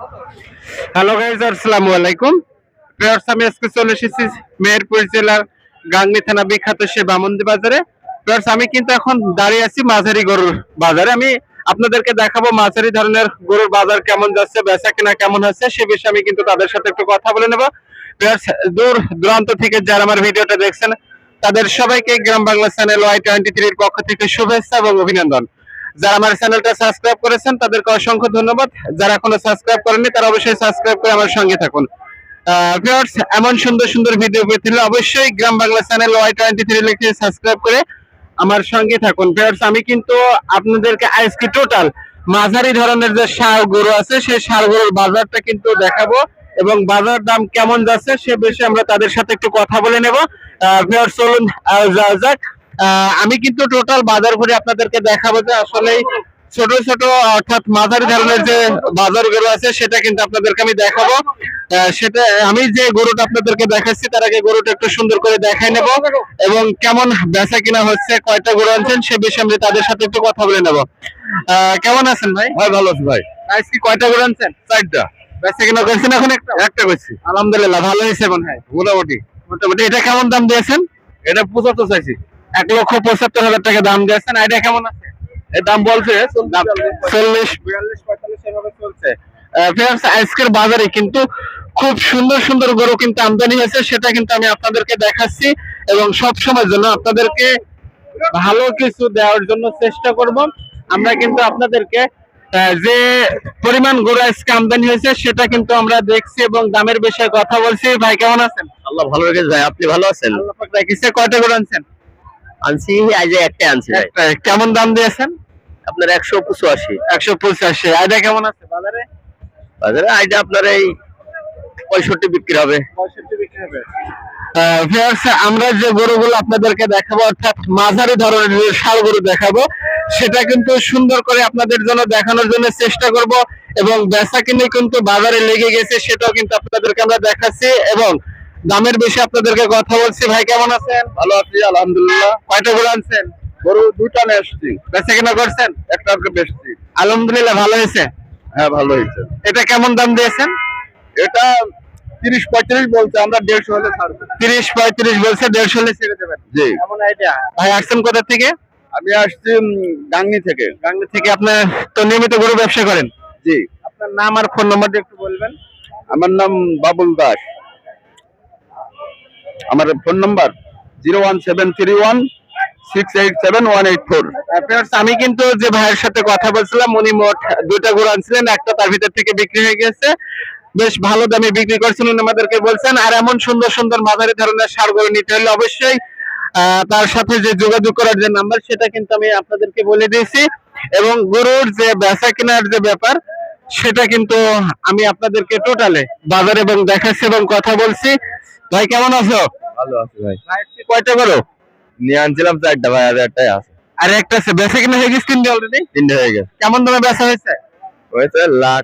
Hello guys আসসালামু আলাইকুম। Prayers আমি আজকে চলে এসেছি মেহেরপুর জেলার গাংনী থানা বিখ্যাত সে বামন্দি বাজারে। প্রেয়ার্স আমি কিন্তু এখন দাঁড়িয়ে আছি মাঝারি গরুর বাজারে। আমি আপনাদেরকে দেখাবো মাঝারি ধরনের গরুর বাজার কেমন যাচ্ছে, বেচা কেনা কেমন হচ্ছে, সে বিষয়ে আমি কিন্তু তাদের সাথে একটু কথা বলে নেব। প্রেয়ার্স দূর দূরান্ত থেকে যারা আমার ভিডিওটা দেখছেন, তাদের সবাইকে Gram Bangla channel Y twenty থ্রির পক্ষ থেকে শুভেচ্ছা এবং অভিনন্দন। যারা আমার চ্যানেলটা সাবস্ক্রাইব করেছেন, তাদেরকে অসংখ্য ধন্যবাদ। যারা এখনও সাবস্ক্রাইব করেননি, তারা অবশ্যই সাবস্ক্রাইব করে আমার সঙ্গে থাকুন। ভিউয়ার্স এমন সুন্দর সুন্দর ভিডিও পেতে হলে অবশ্যই Gram Bangla channel Y twenty three লিখে সাবস্ক্রাইব করে আমার সঙ্গে থাকুন। ভিউয়ার্স আমি কিন্তু আপনাদেরকে আজকে টোটাল মাঝারি ধরনের যে সার গরু আছে, সেই সার গরুর বাজারটা কিন্তু দেখাবো এবং বাজার দাম কেমন যাচ্ছে সে বিষয়ে আমরা তাদের সাথে একটু কথা বলে নেব। ভিউয়ার্স চলুন যাওয়া যাক। আমি কিন্তু টোটাল বাজার ঘুরে আপনাদেরকে দেখাবো যে আসলে ছোট ছোট অর্থাৎ মাঝারি ধরনের যে বাজার গরু আছে সেটা কিন্তু আপনাদেরকে আমি দেখাবো। সেটা আমি যে গরুটা আপনাদেরকে দেখাচ্ছি তার আগে গরুটা একটু সুন্দর করে দেখাই নেব এবং কেমন বেচা কিনা হচ্ছে কয়টা গরু আনছেন সে বিষয়ে আমি তাদের সাথে একটু কথা বলে নেব। আহ, কেমন আছেন ভাই? ভাই ভালো আছি ভাই আজকে কয়টা গরু আনছেন? চারটা। বেচা কিনা করছেন এখন একটা? একটা করছি। আলহামদুলিল্লাহ ভালো হয়েছে মনে হয়। মোটামুটি। মোটামুটি এটা কেমন দাম দিয়েছেন? এটা পঁচাত্তর চাইছি। এক লক্ষ পঁচাত্তর হাজার টাকা দাম দিয়েছেন আইডিয়া কেমন আছে? এর দাম বলছে দাম চল্লিশ। বিয়াল্লিশ পঁয়তাল্লিশ এভাবে চলছে। আজকের বাজারে কিন্তু খুব সুন্দর সুন্দর গরু কিন্তু আমদানি হয়েছে সেটা কিন্তু আমি আপনাদেরকে দেখাচ্ছি এবং সব সময়ের জন্য আপনাদেরকে ভালো কিছু দেওয়ার জন্য চেষ্টা করব। আমরা কিন্তু আপনাদেরকে আহ, যে পরিমাণ গরু আজকে আমদানি হয়েছে সেটা কিন্তু আমরা দেখছি এবং দামের বিষয়ে কথা বলছি। ভাই কেমন আছেন? আল্লাহ ভালো রেখেছে ভাই আপনি ভালো আছেন? আল্লাহ কয়টা গরু আনছেন? আনছি আজ একটা আনছি কেমন দাম দিয়েছেন? আপনার একশো পঁচাশি। একশো পঁচাশি। আইডিয়া কেমন আছে বাজারে? বাজারে আইটা আপনার এই পঁয়ষট্টি বিক্রি হবে। আহ, viewers, আমরা যে গরুগুলো আপনাদেরকে দেখাবো অর্থাৎ মাঝারি ধরনের ষাঁড় গরু দেখাবো সেটা কিন্তু সুন্দর করে আপনাদের জন্য দেখানোর জন্য চেষ্টা করব এবং বেচা কিনে কিন্তু বাজারে লেগে গেছে সেটাও কিন্তু আপনাদেরকে আমরা দেখাচ্ছি এবং দামের বেশি আপনাদেরকে কথা বলছি। ভাই কেমন আছেন? ভালো আছি আলহামদুলিল্লাহ। কয়টা গরু আনছেন? গরু দুটা নিয়ে এসছি। বেচা কিনা করছেন? একটা বেচছি। আলহামদুলিল্লাহ ভালো হয়েছে? হ্যাঁ ভালো হয়েছে। এটা কেমন দাম দিয়েছেন? এটা তিরিশ পঁয়ত্রিশ বলছে আমরা দেড়শো হলে ছাড়বো। তিরিশ পঁয়ত্রিশ বলছে দেড়শো হলে ছেড়ে দেবেন। জি। কেমন আইডিয়া ভাই আসছেন কোথা থেকে? আমি আসছি গাংনি থেকে। বাংলা থেকে আপনার তো নিয়মিত গরু ব্যবসা করেন? জি। আপনার নাম আর ফোন নাম্বারটা একটু বলবেন। আমার নাম বাবুল দাস। আমার phone number zero one seven three one six eight seven one eight four. আমি কিন্তু যে ভাইয়ের সাথে কথা বলছিলাম, উনি মোট দুইটা গরু আনছিলেন, একটা তার ভিতর থেকে বিক্রি হয়ে গেছে। বেশ ভালো দামে বিক্রি করছেন উনি আমাদেরকে বলছেন। আর এমন সুন্দর সুন্দর মাঝারি ধরনের সার গরু নিতে হলে অবশ্যই তার সাথে যে যোগাযোগ করার যে নাম্বার, সেটা কিন্তু আমি আপনাদেরকে বলে দিয়েছি। এবং গরুর যে বেচা কেনার যে ব্যাপার সেটা কিন্তু আমি আপনাদেরকে টোটালে বাজার এবং দেখাচ্ছি এবং কথা বলছি। ভাই কেমন আছো? ভালো আছে ভাই। কয়টা গরু? নিয়ে আনছিলাম চারটা ভাই আর একটাই আছে। আর একটা আছে বেচা কিনা হয়ে গেছে তিনটে অলরেডি তিনটে হয়ে গেছে। কেমন দামে বেচা হয়েছে? হয়েছে লাখ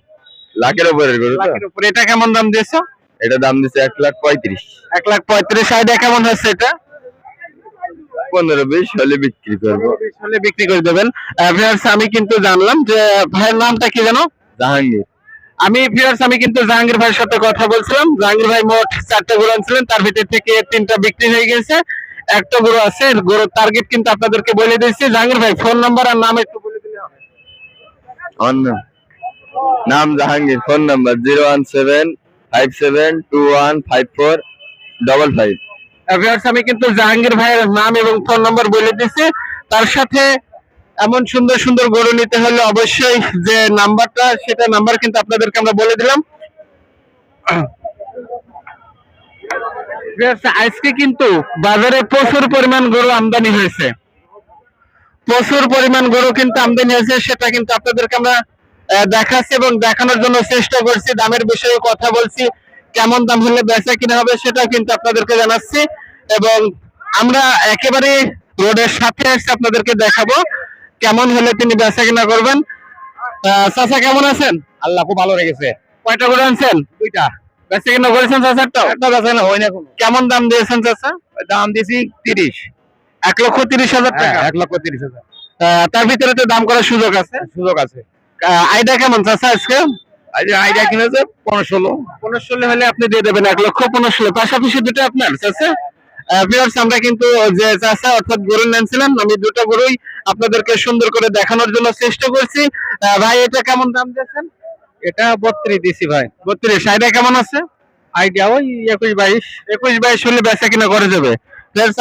লাখের উপরে লাখের উপরে। এটা কেমন দাম দিয়েছ? এটা দাম দিচ্ছে এক লাখ পঁয়ত্রিশ। এক লাখ পঁয়ত্রিশ। আইডিয়া কেমন হচ্ছে এটা? পনেরো বিশ হলে বিক্রি করব। হলে বিক্রি করে দেবেন। আমি কিন্তু জানলাম যে ভাইয়ের নামটা কি জানো জাহাঙ্গীর। আমি ভিউয়ার্স আমি কিন্তু জাহাঙ্গীর ভাইয়ের সাথে কথা বলছিলাম। জাহাঙ্গীর ভাই মোট চারটা গরু আনছিলেন তার ভিতর থেকে তিনটা বিক্রি হয়ে গেছে। একটা গরু আছে গরুর টার্গেট কিন্তু আপনাদেরকে বলে দিয়েছি। জাহাঙ্গীর ভাই ফোন নাম্বার আর নাম একটু বলে দিলে হবে। নাম Jahangir phone number zero one seven five seven two one five four double five আমি কিন্তু জাহাঙ্গীর ভাইয়ের নাম এবং ফোন নাম্বার বলে দিয়েছি। তার সাথে এমন সুন্দর সুন্দর গরু নিতে হলে অবশ্যই যে নাম্বারটা সেটা নাম্বার কিন্তু আপনাদেরকে আমরা বলে দিলাম। আজকে কিন্তু বাজারে প্রচুর পরিমাণ গরু আমদানি হয়েছে। প্রচুর পরিমাণ গরু কিন্তু আমদানি হয়েছে সেটা কিন্তু আপনাদেরকে আমরা দেখাচ্ছি এবং দেখানোর জন্য চেষ্টা করছি। দামের বিষয়ে কথা বলছি কেমন দাম হলে বেচা কিনা হবে সেটা কিন্তু আপনাদেরকে জানাচ্ছি। এবং আমরা একেবারে রোডের সাথে এসে আপনাদেরকে দেখাবো। কেমন হলে তিনি বেচা কিনা করবেন? চাচা কেমন আছেন? আল্লাহ খুব ভালো রেখেছে। কয়টা করে আনছেন? দুইটা। বেচা কিনা করেছেন চাচারটা একটা বেচা না হয় না কোনো। কেমন দাম দিয়েছেন চাচা? দাম দিছি তিরিশ। এক লক্ষ তিরিশ হাজার টাকা। হ্যাঁ, এক লক্ষ তিরিশ হাজার। তার ভিতরে তো দাম করার সুযোগ আছে? সুযোগ আছে। আইডিয়া কেমন চাচা আজকে? আজ আইডিয়া কিনেছে? পনেরো ষোলো। পনেরো ষোলো হলে আপনি দিয়ে দেবেন এক লক্ষ পনেরো ষোলো। পাশাপাশি দুটো আপনার চাচা আমরা কিন্তু যে চাচা অর্থাৎ গরু নিয়েছিলাম আমি দুটো গরুই আপনাদেরকে সুন্দর করে দেখানোর জন্য চেষ্টা করছি। ভাই এটা কেমন দাম দিয়েছেন? এটা বত্রিশ দিছি ভাই। বত্রিশ। আইডিয়া কেমন আছে? আইডিয়া ওই একুশ বাইশ। একুশ বাইশ হলে বেচা কিনা করে যাবে।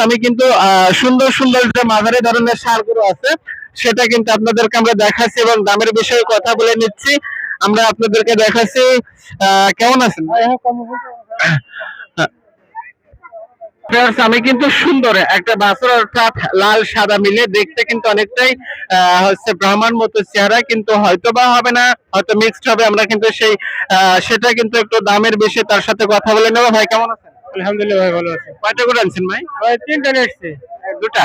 আমি কিন্তু সুন্দর সুন্দর যে মাঝারি ধরনের সারগুলো আছে সেটা কিন্তু আপনাদেরকে আমরা দেখাচ্ছি এবং দামের বিষয়ে কথা বলে নিচ্ছি। আমরা আপনাদেরকে দেখাচ্ছি আহ, কেমন আছেন? আমি কিন্তু সুন্দর। একটা বাছর অর্থাৎ লাল সাদা মিলে দেখতে কিন্তু অনেকটাই হচ্ছে ব্রাহ্মণ মতো চেহারা কিন্তু হয়তো বা হবে না হয়তো মিক্সড হবে আমরা কিন্তু সেই সেটা কিন্তু একটু দামের বেশি তার সাথে কথা বলে নেব। ভাই কেমন আছেন? আলহামদুলিল্লাহ ভাই ভালো আছে। কয়টা করে আনছেন ভাই? তিনটা নিয়েছি। দুটা?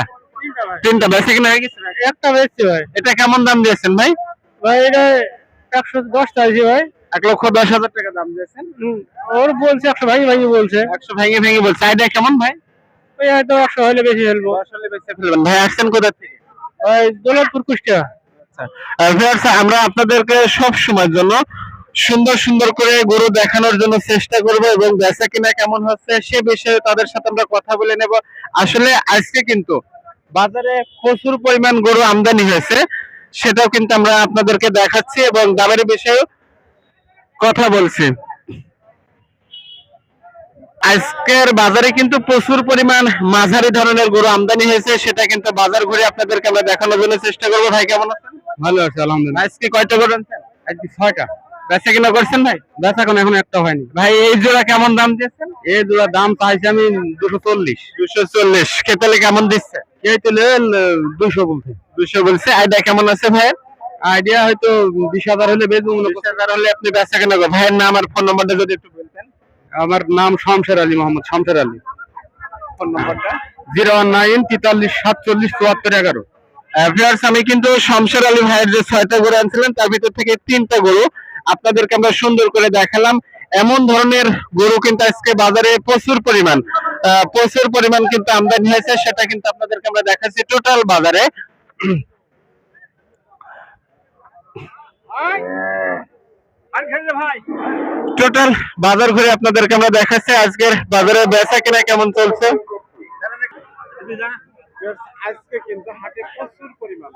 তিনটা বেশি কিনা হয়ে গেছে? একটা বেচছি ভাই। এটা কেমন দাম দিয়েছেন ভাই? ভাই এটা একশো দশ চাইছি ভাই। এক লক্ষ দশ হাজার টাকা দাম দিয়েছেন। ওর বলছে একশো ভাই ভাই বলছে। একশো ভেঙে ভেঙে বলছে। আইডিয়া কেমন ভাই? ওই হয়তো একশো হলে বেশি ফেলব। আসলে ফেলবেন। ভাই আসছেন কোথা থেকে? ভাই দৌলতপুর কুষ্টিয়া। আমরা আপনাদেরকে সব সময়ের জন্য সুন্দর সুন্দর করে গরু দেখানোর জন্য চেষ্টা করব এবং বেচা কিনা কেমন হচ্ছে সে বিষয়ে তাদের সাথে আমরা কথা বলে নেব। আসলে আজকে কিন্তু বাজারে প্রচুর পরিমাণ গরু আমদানি হয়েছে সেটাও কিন্তু আমরা আপনাদেরকে দেখাচ্ছি এবং দামের বিষয়েও কথা বলছি। আজকের বাজারে কিন্তু প্রচুর পরিমাণ মাঝারি ধরনের গরু আমদানি হয়েছে সেটা কিন্তু বাজার ঘুরে আপনাদেরকে আমরা দেখানোর জন্য চেষ্টা করব। ভাই কেমন আছেন? ভালো আছে আলহামদুলিল্লাহ। আজকে কয়টা গরু আনছেন? আজকে ছয়টা। বেচা কিনা করছেন ভাই? বেচা কোনো এখন একটা হয়নি। ভাই এই জোড়া কেমন দাম দিয়েছেন? এই জোড়া দাম চাইছি আমি দুশো চল্লিশ। দুশো চল্লিশ। কেতালে কেমন দিচ্ছে? এই তুলে দুশো বলছে। দুশো বলছে। আইডিয়া কেমন আছে ভাই আইডিয়া হয়তো বিশ হাজার হলে বেচবো মনে বিশ হাজার হলে আপনি বেচা কিনা ভাইয়ের নাম আর ফোন নাম্বারটা যদি একটু বলতেন। আমার নাম শমশের আলী মোহাম্মদ শমশের আলী। ফোন নাম্বারটা জিরো ওয়ান নাইন তেতাল্লিশ সাতচল্লিশ চুয়াত্তর এগারো। ভিউয়ার্স আমি কিন্তু শমশের আলী ভাইয়ের যে ছয়টা গরু আনছিলেন তার ভিতর থেকে তিনটা গরু আপনাদেরকে আমরা সুন্দর করে দেখালাম। এমন ধরনের গরু কিন্তু আজকে বাজারে প্রচুর পরিমাণ। প্রচুর পরিমাণ কিন্তু আমদানি হয়েছে সেটা কিন্তু আপনাদেরকে আমরা দেখাচ্ছি টোটাল বাজারে। টোটাল বাজার ঘুরে আপনাদেরকে আমরা দেখাচ্ছি আজকের বাজারে বেচা কেনা কেমন চলছে। আজকে কিন্তু হাটে প্রচুর পরিমাণ।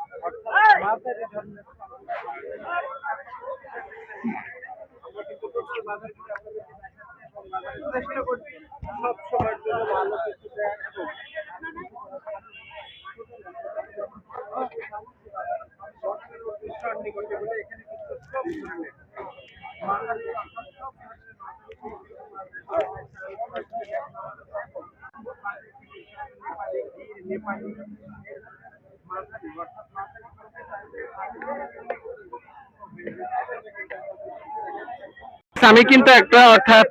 আমি কিন্তু একটা অর্থাৎ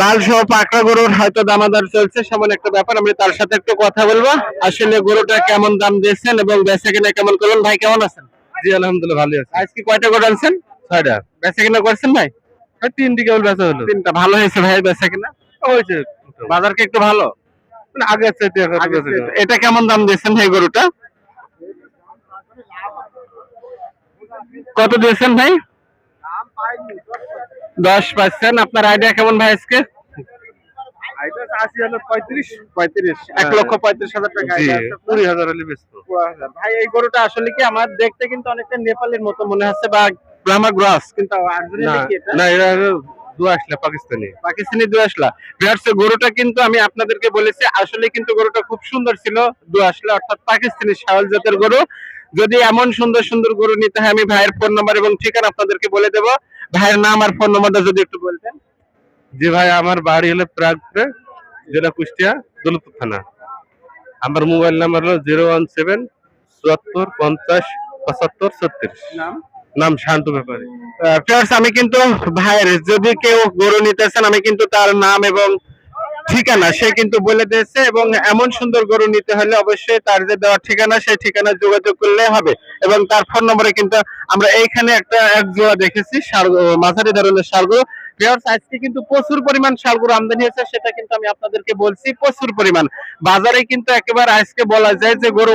লাল সহ পাকড়া গরুর হয়তো দামাদার চলছে সেমন একটা ব্যাপার। আমি তার সাথে একটু কথা বলব। আসলে গরুটা কেমন দাম দিয়েছেন এবং বেচা কিনা কেমন করবেন ভাই কেমন আছেন? জি আলহামদুলিল্লাহ ভালো আছে। আজকে কয়টা গরু আনছেন? ছয়টা। বেচা কিনা করছেন ভাই? তিনটি কেবল বেচা হলো। তিনটা। ভালো হয়েছে ভাই বেচা কিনা? হয়েছে। বাজার কি একটু ভালো? মানে আগের চাইতে আগে এটা কেমন দাম দিয়েছেন ভাই গরুটা? কত দিয়েছেন ভাই? দশ পার্সেন্ট। আপনার আইডিয়া কেমন ভাই আজকে? আশি হাজার পঁয়ত্রিশ। পঁয়ত্রিশ। এক লক্ষ পঁয়ত্রিশ হাজার টাকা জি idea আছে। কুড়ি হাজার হলে বেচতো ভাই এই গরুটা আসলে কি আমার দেখতে কিন্তু অনেকটা নেপালের মতো মনে হচ্ছে বা ব্রাহ্মা গ্রাস কিন্তু না কি এটা? না এরা হলো পাকিস্তানি। পাকিস্তানি দুয়াশলা ভিউয়ার্স গরুটা কিন্তু আমি আপনাদেরকে বলেছি আসলে কিন্তু গরুটা খুব সুন্দর ছিল দু দুয়াশলা অর্থাৎ পাকিস্তানি শাওয়াল জাতের গরু। যদি এমন সুন্দর সুন্দর গরু নিতে হয় আমি ভাইয়ের ফোন নাম্বার এবং ঠিকানা আপনাদেরকে বলে দেবো। ভাইয়ের নাম আর ফোন নম্বরটা যদি একটু বলতেন জি ভাই আমার বাড়ি হলো প্রাগপুরে জেলা কুষ্টিয়া দৌলতপুর থানা। আমার মোবাইল নাম্বার হলো জিরো ওয়ান সেভেন চুয়াত্তর পঞ্চাশ পঁচাত্তর ছত্রিশ। নাম? শান্ত ব্যাপারে। আমি কিন্তু ভাইয়ের যদি কেউ গরু নিতেছেন আমি কিন্তু তার নাম এবং ঠিকানা সে কিন্তু বলে দিয়েছে এবং এমন সুন্দর গরু নিতে হলে অবশ্যই তার যে দেওয়ার ঠিকানা, সেই ঠিকানা যোগাযোগ করলে হবে এবং তার ফোন নম্বরে কিন্তু আমরা এইখানে একটা এক জোড়া দেখেছি ষাড় মাঝারি ধরনের আজকে কিন্তু প্রচুর পরিমাণ আমদানি সেটা কিন্তু আমি আপনাদেরকে বলছি, প্রচুর পরিমাণ। বাজারে কিন্তু একেবারে বলা যায় যে গরু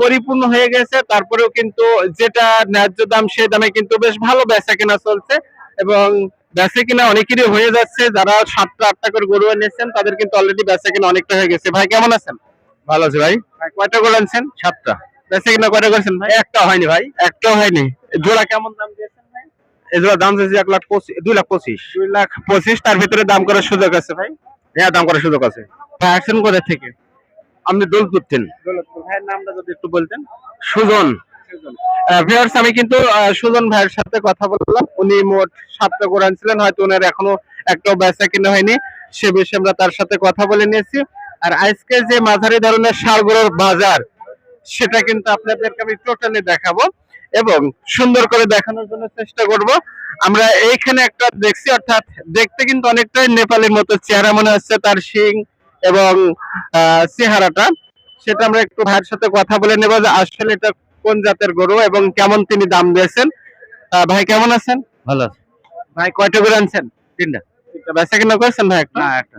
পরিপূর্ণ হয়ে গেছে, তারপরেও কিন্তু যেটা ন্যায্য দাম সেই দামে কিন্তু বেশ ভালো বেচা কেনা চলছে এবং বেচা কিনা অনেকেরই হয়ে যাচ্ছে যারা সাতটা আটটা করে গরু এনেছেন তাদের কিন্তু অলরেডি বেচা কিনা অনেকটা হয়ে গেছে। ভাই কেমন আছেন? ভালো আছে ভাই। কয়টা গরু আনছেন? সাতটা। বেচা কিনা কয়টা করেছেন ভাই? একটা হয়নি ভাই। একটাও হয়নি। জোড়া কেমন দাম দিয়েছেন ভাই? দাম চাইছি এক লাখ পঁচিশ দুই লাখ পঁচিশ। দুই লাখ পঁচিশ তার ভিতরে দাম করার সুযোগ আছে ভাই? হ্যাঁ দাম করার সুযোগ আছে। ভাই আসছেন কোথা থেকে? আপনি দোলপুর তিন দৌলতপুর। ভাইয়ের নামটা যদি একটু বলতেন। সুজন। আমি কিন্তু সুজন ভাইয়ের সাথে কথা বললাম। উনি মোট সাতটা কোরআন ছিলেন, হয়তো ওনার এখনও একটাও বেচা কিনা হয়নি। সে বিষয়ে আমরা তার সাথে কথা বলে নিয়েছি। আর আজকে যে মাঝারি ধরনের সারগুলোর বাজার, সেটা কিন্তু আপনাদেরকে আমি টোটালি দেখাবো এবং সুন্দর করে দেখানোর জন্য চেষ্টা করব। আমরা এইখানে একটা দেখছি, অর্থাৎ দেখতে কিন্তু অনেকটাই নেপালের মতো চেহারা মনে হচ্ছে তার শিং এবং চেহারাটা। সেটা আমরা একটু ভাইয়ের সাথে কথা বলে নেব যে আসলে এটা কোন জাতের গরু এবং কেমন তিনি দাম দিয়েছেন? ভাই কেমন আছেন? ভালো ভাই কয়টা করে আনছেন? তিনটা। তিনটা। বেচা কিনা করেছেন ভাই একটা? একটা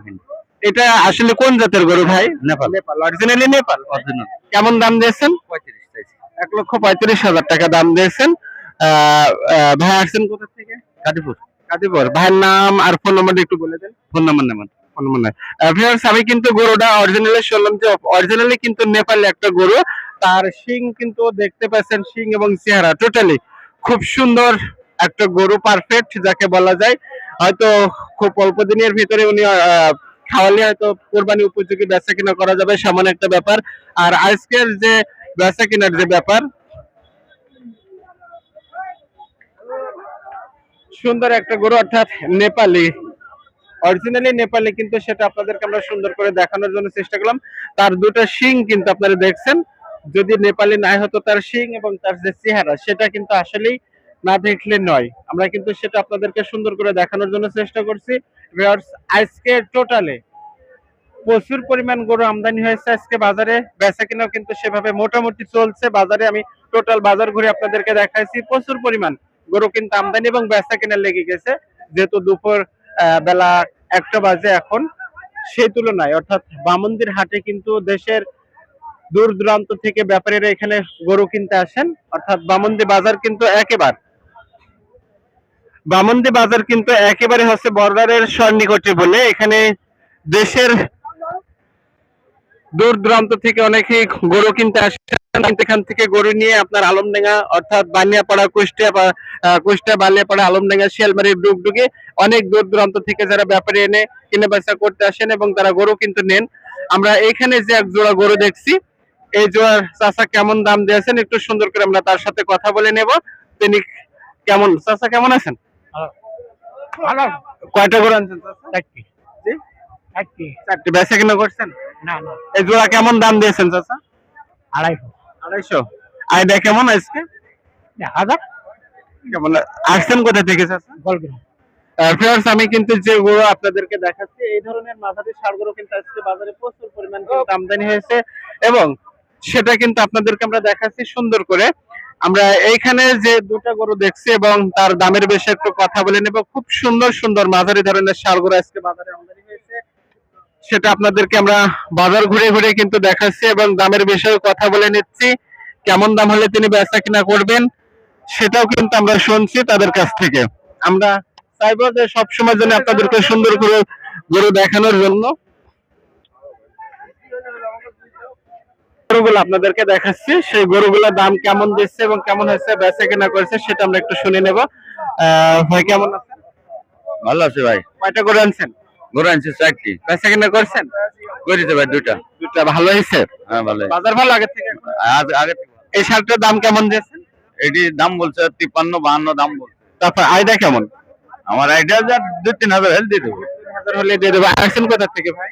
এটা আসলে কোন জাতের গরু ভাই? নেপাল। নেপাল অরিজিনালি নেপাল? অরিজিনাল কেমন দাম দিয়েছেন? পঁয়ত্রিশ এক লক্ষ পঁয়ত্রিশ হাজার টাকা দাম দিয়েছেন। ভাই আসছেন কোথা থেকে? কাদিপুর কাদিপুর ভাইয়ের নাম আর ফোন নাম্বারটা একটু বলে দেন। ফোন নাম্বার নেবেন। ফোন নাম্বার ভিউয়ার্স আমি কিন্তু গরুটা অরিজিনালি শুনলাম যে অরিজিনালি কিন্তু নেপালে একটা গরু তার শিং কিন্তু দেখতে পাচ্ছেন শিং এবং চেহারা টোটালি খুব সুন্দর একটা গরু পারফেক্ট যাকে বলা যায়। হয়তো খুব অল্প দিনের ভিতরে উনি খাওয়ালে হয়তো কোরবানি উপযোগী বেচা কিনা করা যাবে, সামান্য একটা ব্যাপার। আর আজকের যে বেচা কিনার যে ব্যাপার, সুন্দর একটা গরু, অর্থাৎ নেপালি অরিজিনালি নেপালে, কিন্তু সেটা আপনাদেরকে আমরা সুন্দর করে দেখানোর জন্য চেষ্টা করলাম। তার দুটো শিং কিন্তু আপনারা দেখছেন। যদি নেপালি নাই হতো তার শিং এবং তার যে চেহারা, সেটা কিন্তু আসলেই না দেখলে নয়। আমরা কিন্তু সেটা আপনাদেরকে সুন্দর করে দেখানোর জন্য চেষ্টা করছি। আজকে টোটালে প্রচুর পরিমাণ গরু আমদানি হয়েছে আজকে বাজারে। বেচা কিনাও কিন্তু সেভাবে মোটামুটি চলছে। বাজারে আমি টোটাল বাজার ঘুরে আপনাদেরকে দেখাইছি। প্রচুর পরিমাণ গরু কিন্তু আমদানি এবং বেচা কেনা লেগে গেছে। যেহেতু দুপুর বেলা একটা বাজে এখন, সেই তুলনায়। অর্থাৎ বামন্দির হাটে কিন্তু দেশের দূর দূরান্ত থেকে ব্যাপারীরা এখানে গরু কিনতে আসেন। অর্থাৎ বামন্দি বাজার কিন্তু একেবারে। বামন্দি বাজার কিন্তু একেবারে হচ্ছে বর্ডারের সন্নিকটে বলে। এখানে দেশের দূর দূরান্ত থেকে অনেকে গরু কিনতে আসেন। এখান থেকে গরু নিয়ে আপনার আলমডাঙ্গা, অর্থাৎ বানিয়াপাড়া, কুষ্টিয়া কুষ্টিয়া, বালিয়াপাড়া, আলমডাঙ্গা, শিয়ালমারি, ডুগডুগে অনেক দূর দূরান্ত থেকে যারা ব্যাপারী এনে কিনে বেচা করতে আসেন এবং তারা গরু কিন্তু নেন। আমরা এখানে যে এক জোড়া গরু দেখছি এই জোড়ার চাচা কেমন দাম দিয়েছেন? একটু সুন্দর করে আমরা তার সাথে কথা বলে নেব। তিনি কেমন? চাচা কেমন আছেন? কয়টা গরু আনছেন চারটি। বেচা কিনা করছেন? না না। এই জোড়া কেমন দাম দিয়েছেন আড়াইশো। আড়াইশো। কেমন আজকে? আসছেন কোথা থেকে ফ্রেন্ডস আমি কিন্তু যে গরু আপনাদেরকে দেখাচ্ছি এই ধরনের মাঝারি সারগুলো কিন্তু আজকে বাজারে প্রচুর পরিমাণ আমদানি হয়েছে এবং সেটা কিন্তু আপনাদেরকে আমরা দেখাচ্ছি সুন্দর করে। আমরা এইখানে যে দুটো গরু দেখছি এবং তার দামের বেশি একটু কথা বলে নেব। খুব সুন্দর সুন্দর মাঝারি ধরনের সারগুলো আজকে বাজারে আমদানি হয়েছে। সেটা আপনাদেরকে আমরা বাজার ঘুরে ঘুরে কিন্তু দেখাচ্ছি এবং দামের বিষয়ে কথা বলে নিচ্ছি। কেমন দাম হলে তিনি বেচা কিনা করবেন, সেটাও কিন্তু আমরা শুনছি তাদের কাছ থেকে। আমরা চাইব যে সবসময় জন্য আপনাদেরকে সুন্দর করে গরু দেখানোর জন্য। গরুগুলো আপনাদেরকে দেখাচ্ছি সেই গরুগুলোর দাম কেমন দিচ্ছে এবং কেমন হয়েছে বেচা কেনা করেছে সেটা আমরা একটু শুনে নেব। ভাই কেমন আছেন? ভালো আছে ভাই। কয়টা গরু আনছেন? গরু আনছি চারটি। বেচা কেনা করছেন? করেছে ভাই দুটা দুটা ভালো হয়েছে? হ্যাঁ ভালো বাজার ভালো আগে থেকে আগে এই শার্টটার দাম কেমন দিয়েছেন? এটি দাম বলছে তিপ্পান্ন বাহান্ন দাম বলছে। তারপর আইডা কেমন? আমার আইডিয়া যা দু তিন হাজার হেল দিয়ে দেবো। হাজার হলে দিয়ে দেবো। আসছেন কোথা থেকে ভাই?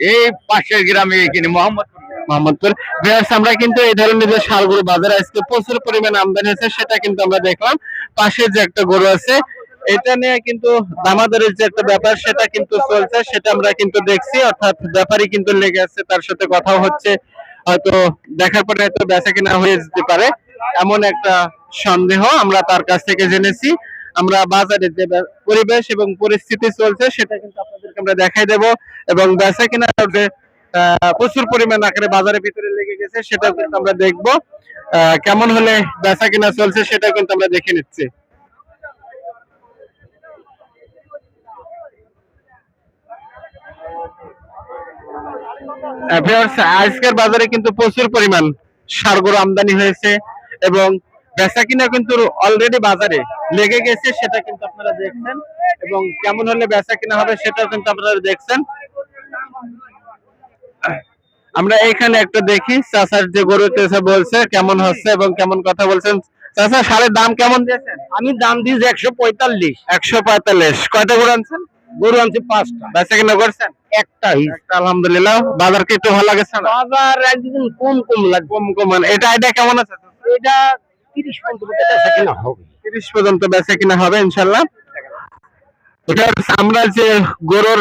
এই পাশের গ্রামে এখানে মোহাম্মদ মোহাম্মদপুর। ভিউয়ার্স আমরা কিন্তু এই ধরনের যে সারগুলো বাজারে আজকে প্রচুর পরিমাণে আমদানি হয়েছে, সেটা কিন্তু আমরা দেখলাম। পাশে যে একটা গরু আছে, এটা নিয়ে কিন্তু দামাদারের যে একটা ব্যাপার, সেটা কিন্তু চলছে, সেটা আমরা কিন্তু দেখছি। অর্থাৎ ব্যাপারই কিন্তু লেগে আছে, তার সাথে কথাও হচ্ছে। হয়তো দেখার পরে হয়তো বেচা কিনা হয়ে যেতে পারে। এমন একটা সন্দেহ আমরা তার কাছ থেকে জেনেছি। আমরা বাজারে যে পরিবেশ এবং পরিস্থিতি চলছে, সেটা কিন্তু আপনাদেরকে আমরা দেখাই দেব। এবং বেচা কিনার প্রচুর পরিমাণ আকারে বাজারের ভিতরে লেগে গেছে, সেটাও কিন্তু আমরা দেখব। কেমন হলে বেচা কিনা চলছে সেটাও কিন্তু আমরা দেখে নিচ্ছি। আজকের বাজারে কিন্তু প্রচুর পরিমাণ সারগরু আমদানি হয়েছে এবং বেচা কিনা কিন্তু অলরেডি বাজারে লেগে গেছে, সেটা কিন্তু আপনারা দেখছেন। এবং কেমন হলে বেচা কিনা হবে সেটাও কিন্তু আপনারা দেখছেন। আমরা এখানে একটা দেখি চাচার যে গরু বলছে কেমন হচ্ছে এবং কেমন কথা বলছেন। চাচা সারের দাম কেমন দিয়েছেন? আমি দাম দিয়েছি একশো পঁয়তাল্লিশ। একশো পঁয়তাল্লিশ। কয়টা গরু আনছেন? গরু আনছি পাঁচটা। বেচা কিনা করছেন? একটা আলহামদুলিল্লাহ। বাজার কি একটু ভালো লাগেছে না? বাজার একদিন কম কম লাগবে কম কম মানে। এটা এটা কেমন আছে? এটা তিরিশ পর্যন্ত বেচা কিনা হবে। তিরিশ পর্যন্ত বেচা কিনা হবে ইনশাল্লাহ আমরা যে গরুর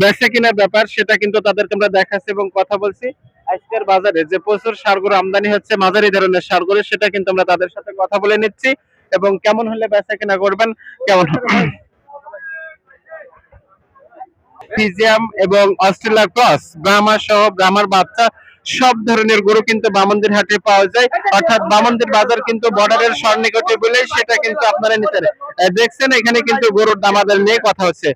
বেচা কেনার ব্যাপার, সেটা কিন্তু তাদেরকে আমরা দেখাচ্ছি এবং কথা বলছি। আজকের বাজারে যে প্রচুর সারগুলো আমদানি হচ্ছে, মাঝারি ধরনের সারগুলো সেটা কিন্তু আমরা তাদের সাথে কথা বলে নিচ্ছি এবং কেমন হলে বেচা কিনা করবেন, কেমন এবং অস্ট্রেলিয়া ক্রস গ্রামার সহ ব্রাহ্মার বাচ্চা সব ধরনের গরু কিন্তু বামন্দির হাটে পাওয়া যায়। অর্থাৎ বামন্দির বাজার কিন্তু বর্ডারের সন্নিকটে বলে সেটা কিন্তু আপনারা নিতে দেখছেন, এখানে কিন্তু গরুর দামাদের নিয়ে কথা হচ্ছে।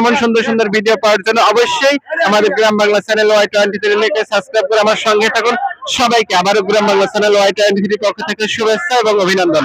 এমন সুন্দর সুন্দর ভিডিও পাওয়ার জন্য অবশ্যই আমাদের Gram Bangla channel Y twenty three লিখে সাবস্ক্রাইব করে আমার সঙ্গে থাকুন। সবাইকে আবারও Gram Bangla channel Y twenty three পক্ষ থেকে শুভেচ্ছা এবং অভিনন্দন।